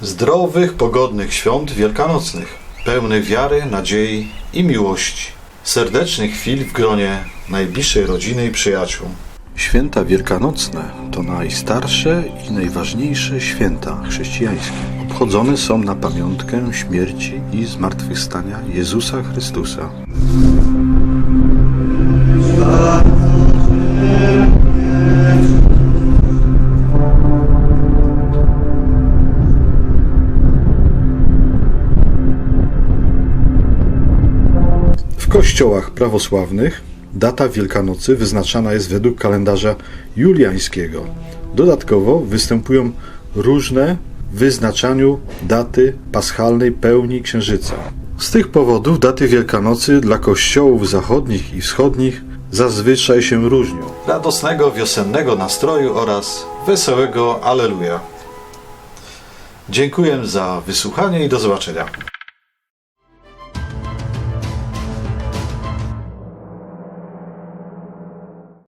zdrowych, pogodnych świąt wielkanocnych, pełnych wiary, nadziei i miłości, serdecznych chwil w gronie najbliższej rodziny i przyjaciół. Święta wielkanocne to najstarsze i najważniejsze święta chrześcijańskie. Obchodzone są na pamiątkę śmierci i zmartwychwstania Jezusa Chrystusa. Kościołach prawosławnych data Wielkanocy wyznaczana jest według kalendarza juliańskiego. Dodatkowo występują różne w wyznaczaniu daty paschalnej pełni księżyca. Z tych powodów daty Wielkanocy dla kościołów zachodnich i wschodnich zazwyczaj się różnią. Radosnego wiosennego nastroju oraz wesołego Aleluja. Dziękuję za wysłuchanie i do zobaczenia.